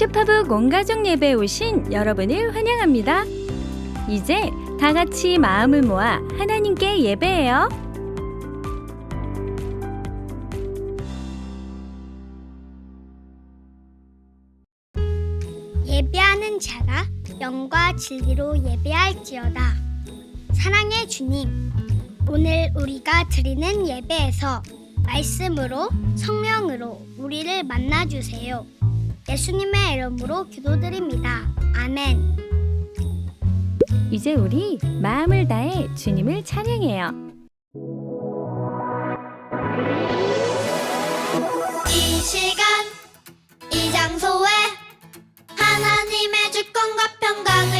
슈퍼북 온가족 예배에 오신 여러분을 환영합니다. 이제 다 같이 마음을 모아 하나님께 예배해요. 예배하는 자가 영과 진리로 예배할지어다. 사랑의 주님, 오늘 우리가 드리는 예배에서 말씀으로 성령으로 우리를 만나 주세요. 예수님의 이름으로 기도드립니다. 아멘. 이제 우리 마음을 다해 주님을 찬양해요. 이 시간 이 장소에 하나님의 주권과 평강을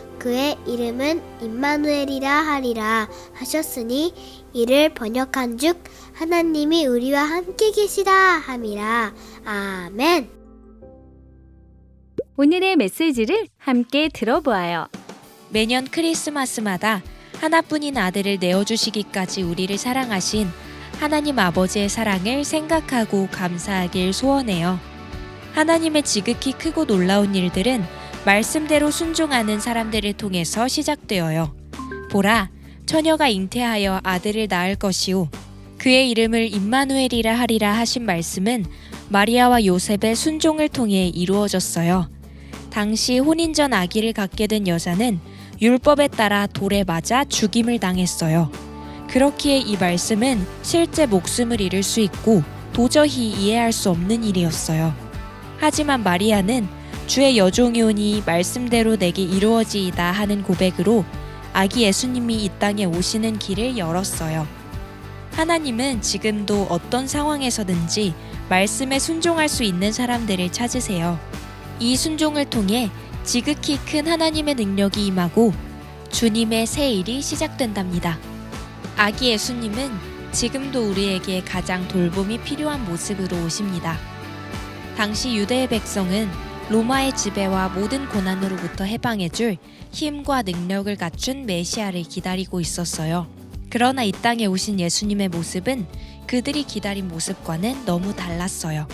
그의 이름은 임마누엘이라 하리라 하셨으니 이를 번역한 즉 하나님이 우리와 함께 계시다 함이라. 아멘. 오늘의 메시지를 함께 들어보아요. 매년 크리스마스마다 하나뿐인 아들을 내어주시기까지 우리를 사랑하신 하나님 아버지의 사랑을 생각하고 감사하길 소원해요. 하나님의 지극히 크고 놀라운 일들은 말씀대로 순종하는 사람들을 통해서 시작되어요. 보라, 처녀가 잉태하여 아들을 낳을 것이요. 그의 이름을 임마누엘이라 하리라 하신 말씀은 마리아와 요셉의 순종을 통해 이루어졌어요. 당시 혼인 전 아기를 갖게 된 여자는 율법에 따라 돌에 맞아 죽임을 당했어요. 그렇기에 이 말씀은 실제 목숨을 잃을 수 있고 도저히 이해할 수 없는 일이었어요. 하지만 마리아는 주의 여종이 오니 말씀대로 내게 이루어지이다 하는 고백으로 아기 예수님이 이 땅에 오시는 길을 열었어요. 하나님은 지금도 어떤 상황에서든지 말씀에 순종할 수 있는 사람들을 찾으세요. 이 순종을 통해 지극히 큰 하나님의 능력이 임하고 주님의 새 일이 시작된답니다. 아기 예수님은 지금도 우리에게 가장 돌봄이 필요한 모습으로 오십니다. 당시 유대의 백성은 로마의 지배와 모든 고난으로부터 해방해줄 힘과 능력을 갖춘 메시아를 기다리고 있었어요. 그러나 이 땅에 오신 예수님의 모습은 그들이 기다린 모습과는 너무 달랐어요.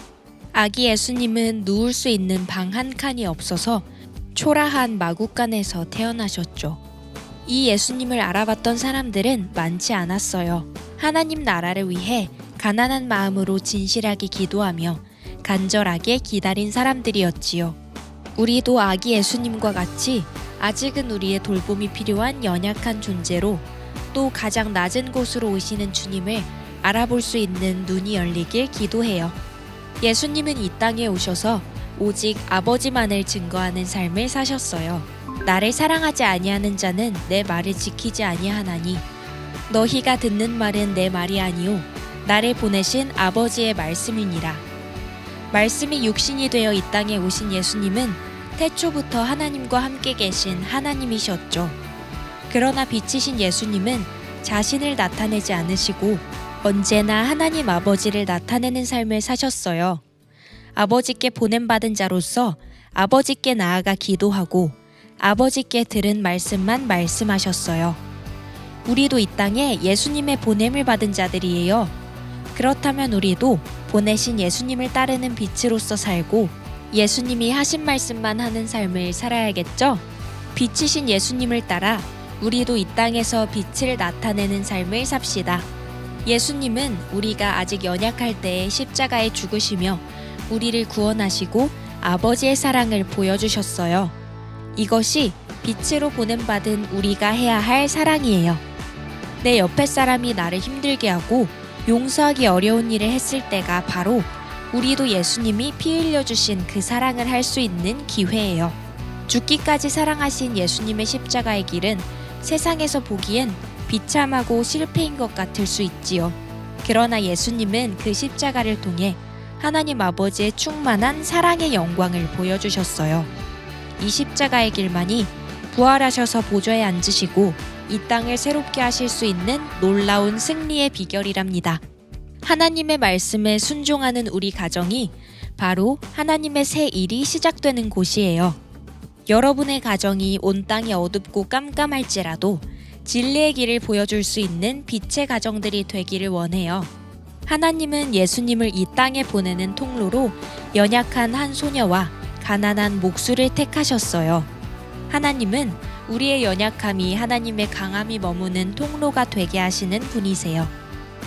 아기 예수님은 누울 수 있는 방 한 칸이 없어서 초라한 마구간에서 태어나셨죠. 이 예수님을 알아봤던 사람들은 많지 않았어요. 하나님 나라를 위해 가난한 마음으로 진실하게 기도하며 간절하게 기다린 사람들이었지요. 우리도 아기 예수님과 같이 아직은 우리의 돌봄이 필요한 연약한 존재로 또 가장 낮은 곳으로 오시는 주님을 알아볼 수 있는 눈이 열리길 기도해요. 예수님은 이 땅에 오셔서 오직 아버지만을 증거하는 삶을 사셨어요. 나를 사랑하지 아니하는 자는 내 말을 지키지 아니하나니 너희가 듣는 말은 내 말이 아니요 나를 보내신 아버지의 말씀이니라. 말씀이 육신이 되어 이 땅에 오신 예수님은 태초부터 하나님과 함께 계신 하나님이셨죠. 그러나 빛이신 예수님은 자신을 나타내지 않으시고 언제나 하나님 아버지를 나타내는 삶을 사셨어요. 아버지께 보냄받은 자로서 아버지께 나아가 기도하고 아버지께 들은 말씀만 말씀하셨어요. 우리도 이 땅에 예수님의 보냄을 받은 자들이에요. 그렇다면 우리도 보내신 예수님을 따르는 빛으로서 살고 예수님이 하신 말씀만 하는 삶을 살아야겠죠? 빛이신 예수님을 따라 우리도 이 땅에서 빛을 나타내는 삶을 삽시다. 예수님은 우리가 아직 연약할 때에 십자가에 죽으시며 우리를 구원하시고 아버지의 사랑을 보여주셨어요. 이것이 빛으로 보냄받은 우리가 해야 할 사랑이에요. 내 옆에 사람이 나를 힘들게 하고 용서하기 어려운 일을 했을 때가 바로 우리도 예수님이 피 흘려주신 그 사랑을 할 수 있는 기회예요. 죽기까지 사랑하신 예수님의 십자가의 길은 세상에서 보기엔 비참하고 실패인 것 같을 수 있지요. 그러나 예수님은 그 십자가를 통해 하나님 아버지의 충만한 사랑의 영광을 보여주셨어요. 이 십자가의 길만이 부활하셔서 보좌에 앉으시고 이 땅을 새롭게 하실 수 있는 놀라운 승리의 비결이랍니다. 하나님의 말씀에 순종하는 우리 가정이 바로 하나님의 새 일이 시작되는 곳이에요. 여러분의 가정이 온 땅이 어둡고 깜깜할지라도 진리의 길을 보여줄 수 있는 빛의 가정들이 되기를 원해요. 하나님은 예수님을 이 땅에 보내는 통로로 연약한 한 소녀와 가난한 목수를 택하셨어요. 하나님은 우리의 연약함이 하나님의 강함이 머무는 통로가 되게 하시는 분이세요.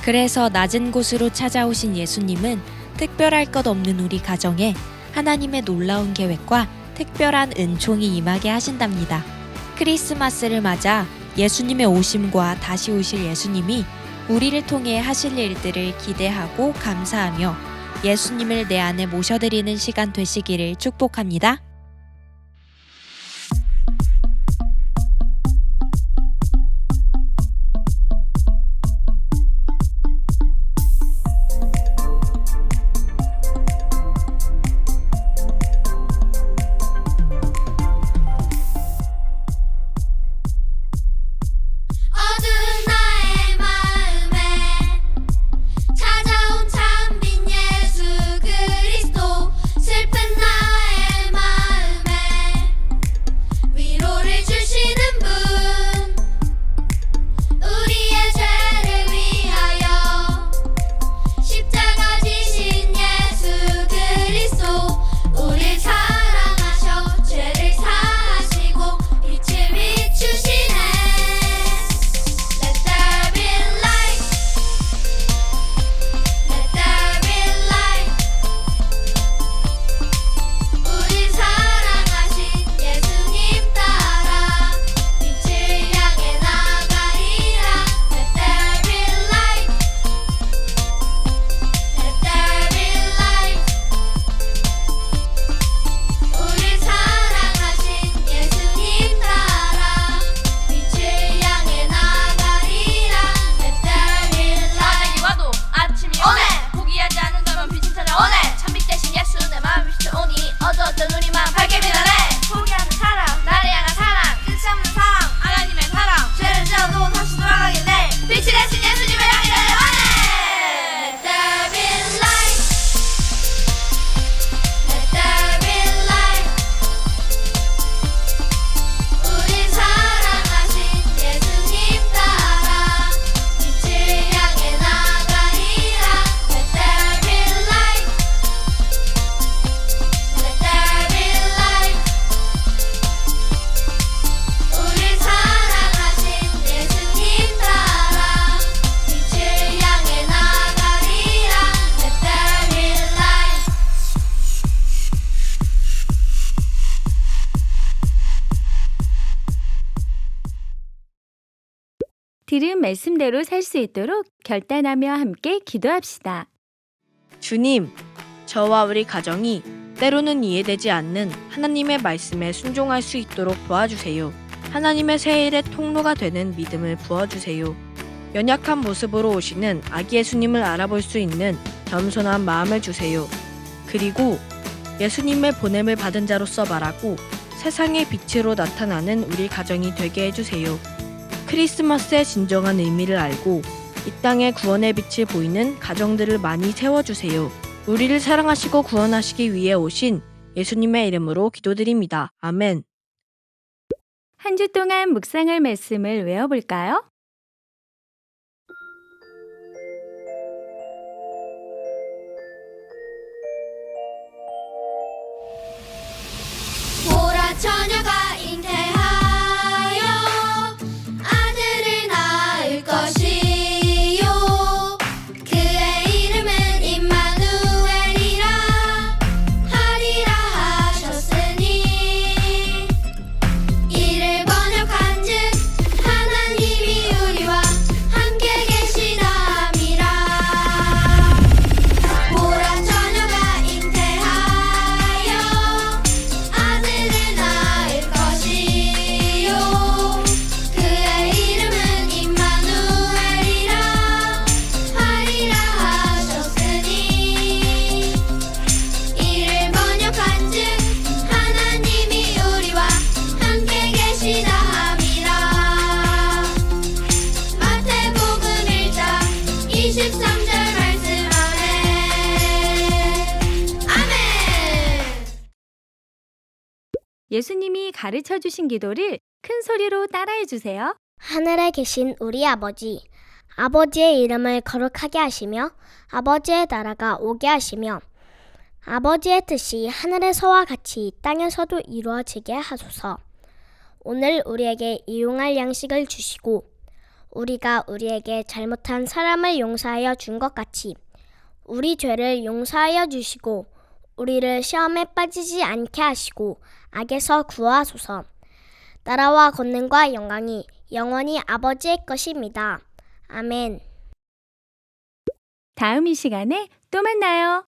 그래서 낮은 곳으로 찾아오신 예수님은 특별할 것 없는 우리 가정에 하나님의 놀라운 계획과 특별한 은총이 임하게 하신답니다. 크리스마스를 맞아 예수님의 오심과 다시 오실 예수님이 우리를 통해 하실 일들을 기대하고 감사하며 예수님을 내 안에 모셔드리는 시간 되시기를 축복합니다. 말씀대로 살 수 있도록 결단하며 함께 기도합시다. 주님, 저와 우리 가정이 때로는 이해되지 않는 하나님의 말씀에 순종할 수 있도록 도와주세요. 하나님의 세일의 통로가 되는 믿음을 부어주세요. 연약한 모습으로 오시는 아기 예수님을 알아볼 수 있는 겸손한 마음을 주세요. 그리고 예수님의 보냄을 받은 자로서 말하고 세상의 빛으로 나타나는 우리 가정이 되게 해주세요. 크리스마스의 진정한 의미를 알고 이 땅의 구원의 빛을 보이는 가정들을 많이 세워주세요. 우리를 사랑하시고 구원하시기 위해 오신 예수님의 이름으로 기도드립니다. 아멘. 한 주 동안 묵상할 말씀을 외워볼까요? 예수님이 가르쳐 주신 기도를 큰 소리로 따라해 주세요. 하늘에 계신 우리 아버지, 아버지의 이름을 거룩하게 하시며 아버지의 나라가 오게 하시며 아버지의 뜻이 하늘에서와 같이 땅에서도 이루어지게 하소서. 오늘 우리에게 이용할 양식을 주시고 우리가 우리에게 잘못한 사람을 용서하여 준 것 같이 우리 죄를 용서하여 주시고 우리를 시험에 빠지지 않게 하시고 악에서 구하소서. 나라와 권능과 영광이 영원히 아버지의 것입니다. 아멘. 다음 이 시간에 또 만나요.